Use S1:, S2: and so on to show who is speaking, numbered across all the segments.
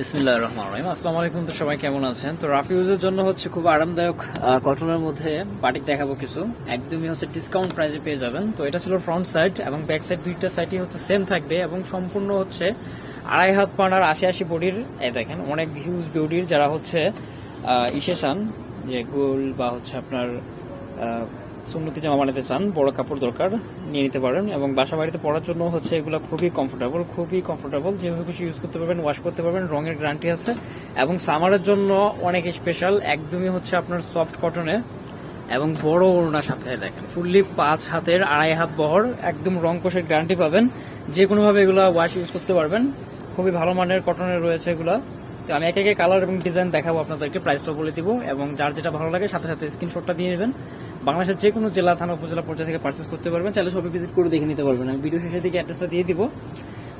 S1: বিসমিল্লাহ রহমান রহিম। আসসালামু আলাইকুম, তো সবাই কেমন আছেন? তো রাফিউজের জন্য হচ্ছে খুব আরামদায়ক কটনের মধ্যে বাটিক দেখাবো কিছু। একদমই হচ্ছে ডিসকাউন্ট প্রাইসে পেয়ে যাবেন। তো এটা ছিল ফ্রন্ট সাইড এবং ব্যাক সাইড দুইটা সাইডই হচ্ছে সেম থাকবে এবং সম্পূর্ণ হচ্ছে আড়াই হাত পানার আশি আশি বডির, এই দেখেন, অনেক হিউজ বডির যারা হচ্ছে ইসে চান, যে গোল বা হচ্ছে আপনার সুন্নতি জামা বানাতে চান, বড় কাপড় দরকার, নিয়ে নিতে পারেন এবং বাসা বাড়িতে পরার জন্য হচ্ছে এগুলো খুবই কমফোর্টেবল খুবই কমফোর্টেবল যেভাবে খুশি ইউজ করতে পারবেন ওয়াশ করতে পারবেন, রঙের গ্যারান্টি আছে। এবং সামারের জন্য অনেক স্পেশাল একদমই হচ্ছে আপনার সফট কটনে এবং বড় ওড়না সাথে দেখেন ফুললি পাঁচ হাতের আড়াই হাত বহর, একদম রং কোষের গ্যারান্টি পাবেন। যে কোনোভাবে এগুলো ওয়াশ ইউজ করতে পারবেন, খুবই ভালো মানের কটনের রয়েছে এগুলো। তো আমি একে একে কালার এবং ডিজাইন দেখাবো আপনাদেরকে প্রাইসটা বলে দিব। এবং যার যেটা ভালো লাগে, সাথে সাথে স্ক্রিনশটটা দিয়ে নেবেন। বাংলাদেশের যে কোনো জেলা, থানা, উপজেলা পর্যায়ে থেকে পার্চেস করতে পারবেন। চাইলে সবই ভিজিট করে দেখে নিতে পারবেন। আমি ভিডিও শেষের দিকে অ্যাড্রেসটা দিয়ে দিব।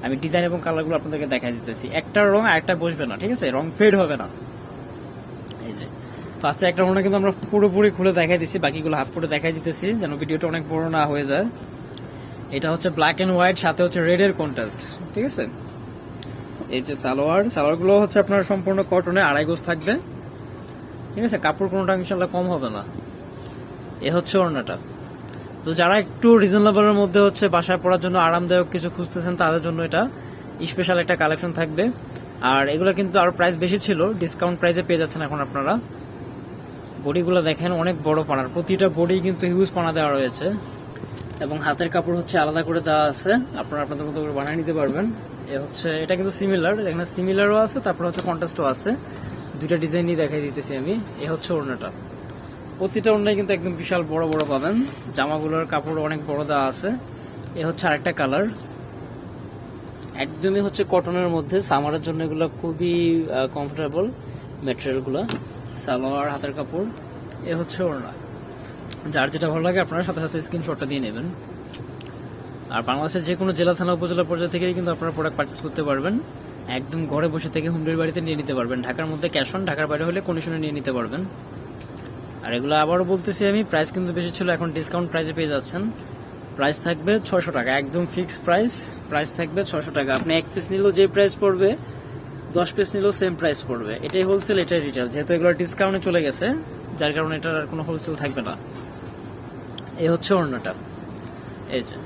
S1: আমি ডিজাইন এবং কালারগুলো আপনাদেরকে দেখাই দিতেছি। একটা রং আরেকটা বসবে না, ঠিক আছে? রং ফেড হবে না। এই যে। ফার্স্টে একটা রঙটা কিন্তু আমরা পুরোপুরি খুলে দেখাই দিচ্ছি বাকিগুলো হাফ করে দেখাই দিতেছি, যেন ভিডিওটা অনেক বড় না হয়ে যায়। এটা হচ্ছে ব্ল্যাক এন্ড হোয়াইট সাথে হচ্ছে রেড এর কন্ট্রাস্ট ঠিক আছে? এই যে সালোয়ার। সালোয়ারগুলো হচ্ছে আপনার সম্পূর্ণ কটনে আড়াই গোজ থাকবে। ঠিক আছে? কাপড় কোনোটা ইনশাল্লাহ কম হবে না। এ হচ্ছে ওড়নাটা। তো যারা একটু রিজনেবলের মধ্যে হচ্ছে বাসায় পড়ার জন্য আরামদায়ক কিছু খুঁজতেছেন, তাদের জন্য এটা স্পেশাল একটা কালেকশন থাকবে। আর এগুলো কিন্তু আরও প্রাইস বেশি ছিল ডিসকাউন্ট প্রাইসে পেয়ে যাচ্ছেন এখন আপনারা। বডিগুলো দেখেন, অনেক বড় পানার। প্রতিটা বডি কিন্তু হিউজ পানা দেওয়া রয়েছে। এবং হাতের কাপড় হচ্ছে আলাদা করে দেওয়া আছে। আপনারা আপনাদের মতো করে বানিয়ে নিতে পারবেন। এ হচ্ছে, এটা কিন্তু সিমিলার এখানে সিমিলারও আছে, তারপর হচ্ছে কন্ট্রাস্টও আছে। দুইটা ডিজাইনই দেখাই দিতেছি আমি। এ হচ্ছে ওড়নাটা। প্রতিটা ওড়নায় কিন্তু একদম বিশাল বড় বড় পাবেন। জামাগুলোর কাপড় অনেক বড় দেওয়া আছে। এ হচ্ছে আরেকটা কালার। একদমই হচ্ছে কটনের মধ্যে। সামারের জন্য এগুলো খুবই কমফোর্টেবল ম্যাটেরিয়ালগুলো সালোয়ার, হাতের কাপড়। এ হচ্ছে ওড়না। যার যেটা ভালো লাগে আপনারা সাথে সাথে স্ক্রিনশটটা দিয়ে নেবেন। আর বাংলাদেশের যে কোনো জেলা, থানা, উপজেলা পর্যায়ে থেকেই কিন্তু আপনারা প্রোডাক্ট পারচেস করতে পারবেন। একদম ঘরে বসে থেকে হোম ডেলিভারিতে নিয়ে নিতে পারবেন। ঢাকার মধ্যে ক্যাশ অন ঢাকার বাইরে হলে কন্ডিশনে নিয়ে নিতে পারবেন। আর এগুলো আবারও বলতেছি আমি প্রাইস কিন্তু বেশি ছিল, এখন ডিসকাউন্ট প্রাইসে পেয়ে যাচ্ছেন। প্রাইস থাকবে ছশো টাকা, একদম ফিক্স প্রাইস প্রাইস থাকবে ছশো টাকা। আপনি এক পিস নিলেও যে প্রাইস পড়বে, দশ পিস নিলেও সেম প্রাইস পড়বে। এটাই হোলসেল এটাই রিটেল যেহেতু এগুলো ডিসকাউন্টে চলে গেছে, যার কারণে এটার আর কোনো হোলসেল থাকবে না। এই হচ্ছে অন্যটা। এই যে।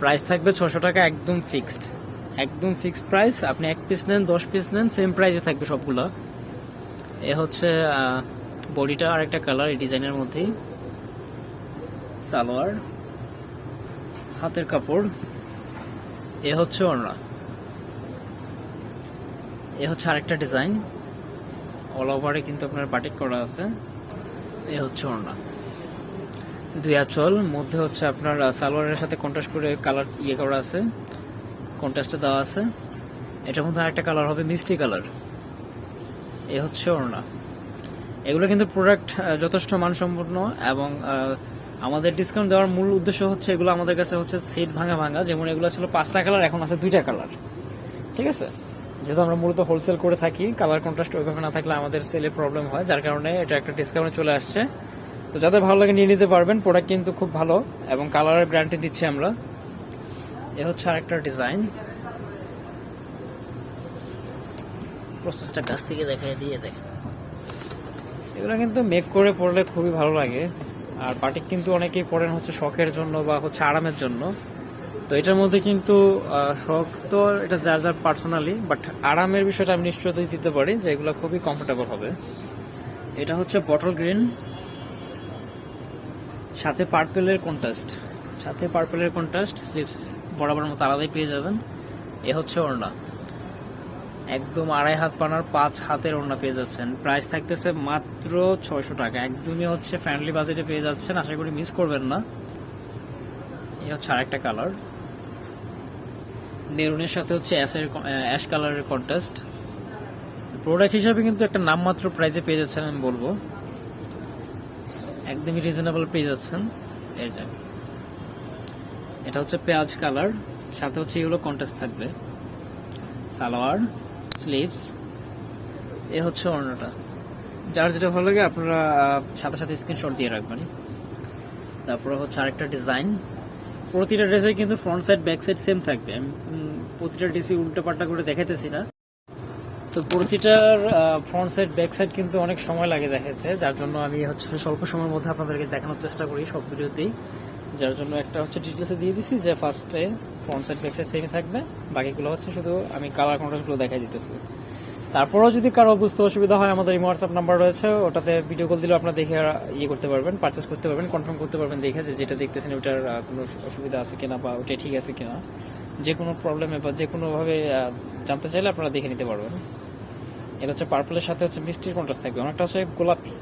S1: প্রাইস থাকবে ছশো টাকা, একদম ফিক্সড একদম ফিক্সড প্রাইস আপনি এক পিস নেন, দশ পিস নেন সেম প্রাইসে থাকবে সবগুলো। এ হচ্ছে বডিটা আরেকটা কালার এই ডিজাইনের মধ্যেই। সালোয়ার, হাতের কাপড়। এ হচ্ছে ওড়না। এ হচ্ছে আরেকটা ডিজাইন অল ওভারে কিন্তু আপনার বাটিক করা আছে। এ হচ্ছে ওড়না। দুই আঁচল, মধ্যে হচ্ছে আপনার সালোয়ারের সাথে কন্ট্রাস্ট করে কালার ইয়ে করা আছে। কন্ট্রাস্টে দেওয়া আছে। এটার মধ্যে আরেকটা কালার হবে মিষ্টি কালার এ হচ্ছে ওড়না। এগুলো কিন্তু প্রোডাক্ট যথেষ্ট মানসম্পন্ন এবং আমাদের ডিসকাউন্ট দেওয়ার মূল উদ্দেশ্য হচ্ছে এগুলো আমাদের কাছে হচ্ছে সেট ভাঙা ভাঙা। যেমন এগুলো ছিল পাঁচটা কালার এখন আছে দুইটা কালার ঠিক আছে? যেহেতু আমরা মূলত হোলসেল করে থাকি কালার কন্ট্রাস্ট ওইভাবে না থাকলে আমাদের সেলে প্রবলেম হয়, যার কারণে এটা একটা ডিসকাউন্টে চলে আসছে। তো যাদের ভালো লাগে নিয়ে নিতে পারবেন প্রোডাক্ট কিন্তু খুব ভালো এবং কালারের গ্যারান্টি দিচ্ছি আমরা। এ হচ্ছে আরেকটা ডিজাইন প্রসেসটা কাছ থেকে দেখাই দিয়ে দেখেন এগুলো কিন্তু মেক করে পড়লে খুবই ভালো লাগে। আর বাটিক কিন্তু অনেকেই পড়েন হচ্ছে শখের জন্য বা হচ্ছে আরামের জন্য। তো এটার মধ্যে কিন্তু শখ তো এটা যার যার পার্সোনালি বাট আরামের বিষয়টা আমি নিশ্চয়ই দিতে পারি যে এগুলো খুবই কমফোর্টেবল হবে। এটা হচ্ছে বটল গ্রিন সাথে পার্পেলের কন্ট্রাস্ট সাথে পার্পেলের কন্ট্রাস্ট স্লিপস বরাবর মতো আলাদাই পেয়ে যাবেন। এ হচ্ছে ওড়না। একদম আড়াই হাত পানার পাঁচ হাতের ওড়না পেয়ে যাচ্ছেন। প্রাইস থাকতেছে মাত্র ছয়শো টাকা। একদমই হচ্ছে ফ্যামিলি বাজেটে পেয়ে যাচ্ছেন। আশা করি মিস করবেন না। এই হচ্ছে আরেকটা কালার মেরুনের সাথে হচ্ছে অ্যাশের অ্যাশ কালারের কন্টেস্ট প্রোডাক্ট হিসাবে কিন্তু একটা নামমাত্র প্রাইসে পেয়ে যাচ্ছেন আমি বলব। একদমই রিজনেবল পেয়ে যাচ্ছেন। এই যে। এটা হচ্ছে পেঁয়াজ কালার সাথে হচ্ছে এগুলো কন্টেস্ট থাকবে। সালোয়ার। স্লিভস এ হচ্ছে অন্যটা যার যেটা ভালো লাগে, আপনারা সাথে সাথে স্ক্রিনশট দিয়ে রাখবেন। তারপরে হচ্ছে আরেকটা ডিজাইন প্রতিটা ড্রেসে কিন্তু front side back side same থাকবে। প্রতিটা ডিসি উল্টো পাল্টা করে দেখাইতেছি না। তো প্রতিটার ফ্রন্ট সাইড ব্যাক সাইড কিন্তু অনেক সময় লাগে দেখাতে যার জন্য আমি হচ্ছে স্বল্প সময়ের মধ্যে আপনাদেরকে দেখানোর চেষ্টা করি সব ভিডিওতেই। যার জন্য একটা হচ্ছে ডিটেলসে দিয়ে দিছি যে ফার্স্টে ফ্রন্ট সাইড ব্যাক সাইড সেমই থাকবে, বাকিগুলো হচ্ছে শুধু আমি কালার কন্ট্রাস্টগুলো দেখাই দিতেছি। তারপরেও যদি কারও বুঝতে অসুবিধা হয়, আমাদের এই হোয়াটসঅ্যাপ নাম্বার রয়েছে, ওটাতে ভিডিও কল দিলেও আপনারা দেখে ইয়ে করতে পারবেন পারচেস করতে পারবেন কনফার্ম করতে পারবেন, দেখে যে যেটা দেখতেছেন ওটার কোনো অসুবিধা আছে কিনা বা ওটা ঠিক আছে কিনা। যে কোনো প্রবলেমে বা যে কোনোভাবে জানতে চাইলে আপনারা দেখে নিতে পারবেন। এটা হচ্ছে পার্পলের সাথে হচ্ছে মিষ্টির কন্ট্রাস্ট থাকবে। অনেকটা হচ্ছে গোলাপি।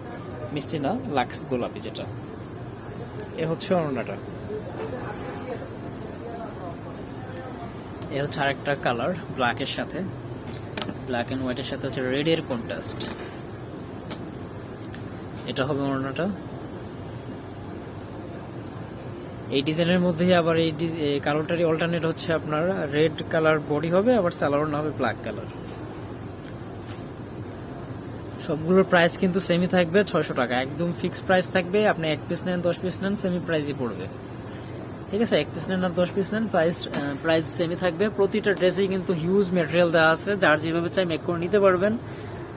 S1: মিষ্টি না লাক্স গোলাপি যেটা। এ হচ্ছে অরুণাটা। এ হচ্ছে আরেকটা কালার ব্ল্যাকের সাথে। ব্ল্যাক এন্ড হোয়াইটের সাথে হচ্ছে রেড এর কন্ট্রাস্ট এটা হবে অরুণাটা। এই ডিজাইনের মধ্যেই আবার এই কালারটারই অল্টারনেট হচ্ছে আপনার রেড কালার বডি হবে, আবার স্যালোয়ার হবে ব্ল্যাক কালার সবগুলোর প্রাইস কিন্তু সেমই থাকবে, ছয়শো টাকা। একদম ফিক্সড প্রাইস থাকবে, আপনি এক পিস নেন, দশ পিস নেন সেমি প্রাইসই পড়বে। ঠিক আছে? এক পিস নেন আর দশ পিস নেন প্রাইস প্রাইস সেমই থাকবে। প্রতিটা ড্রেসেই কিন্তু হিউজ মেটেরিয়াল দেওয়া আছে। যার যেভাবে চাই মেক করে নিতে পারবেন।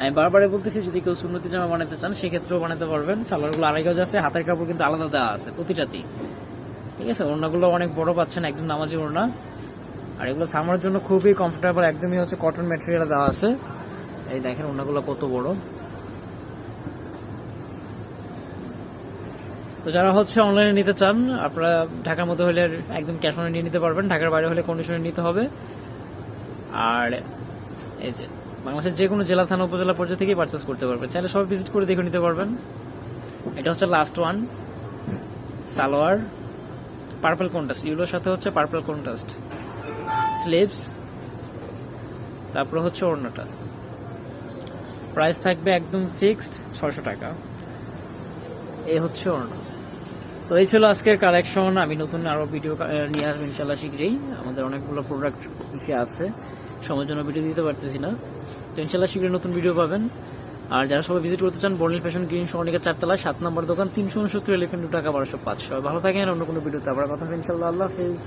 S1: আমি বারবারে বলতেছি, যদি কেউ সুন্নতি জামা বানাতে চান, সেক্ষেত্রেও বানাতে পারবেন। সালোয়ারগুলো আড়াই গজ আছে, হাতের কাপড় কিন্তু আলাদা দেওয়া আছে প্রতিটাতেই। ঠিক আছে? ওড়নাগুলো অনেক বড় পাচ্ছেন, একদম নামাজি ওড়না। আর এগুলো সামার জন্য খুবই কমফোর্টেবল একদমই হচ্ছে কটন ম্যাটেরিয়াল দেওয়া আছে। এই দেখেন ওড়নাগুলো কত বড়। তো যারা হচ্ছে অনলাইনে নিতে চান, আপনারা ঢাকার মধ্যে হলে একদম ক্যাশ অনে নিয়ে নিতে পারবেন। ঢাকার বাইরে হলে কন্ডিশনে নিতে হবে। আর এই যে বাংলাদেশের যে কোনো জেলা, থানা, উপজেলা পর্যায়ে থেকেই পারচেস করতে পারবেন। চাইলে সব ভিজিট করে দেখে নিতে পারবেন। এটা হচ্ছে last one salwar purple contrast yellow সাথে হচ্ছে পার্পল কন্টাস্ট স্লিভস তারপরে হচ্ছে ওড়নাটা। প্রাইস থাকবে একদম ফিক্সড ছশো টাকা। এই হচ্ছে ওড়না। তো এই ছিল আজকের কালেকশন আমি নতুন আরও ভিডিও নিয়ে আসব ইনশাল্লাহ শীঘ্রই। আমাদের অনেকগুলো প্রোডাক্ট ইসে আছে। সময়ের জন্য ভিডিও দিতে পারতেছি না। তো ইনশাল্লাহ শীঘ্রই নতুন ভিডিও পাবেন। আর যারা সবাই ভিজিট করতে চান, বর্ণিল ফ্যাশন গ্রিন সোনিকা চারতলা, সাত নম্বর দোকান, তিনশো উনসত্তর এলিফেন্ট টাকা বারোশো পাঁচশো ভালো থাকেন অন্য কোনো ভিডিওতে আবার কথা হবে ইনশাল্লাহ আল্লাহ হাফিজ।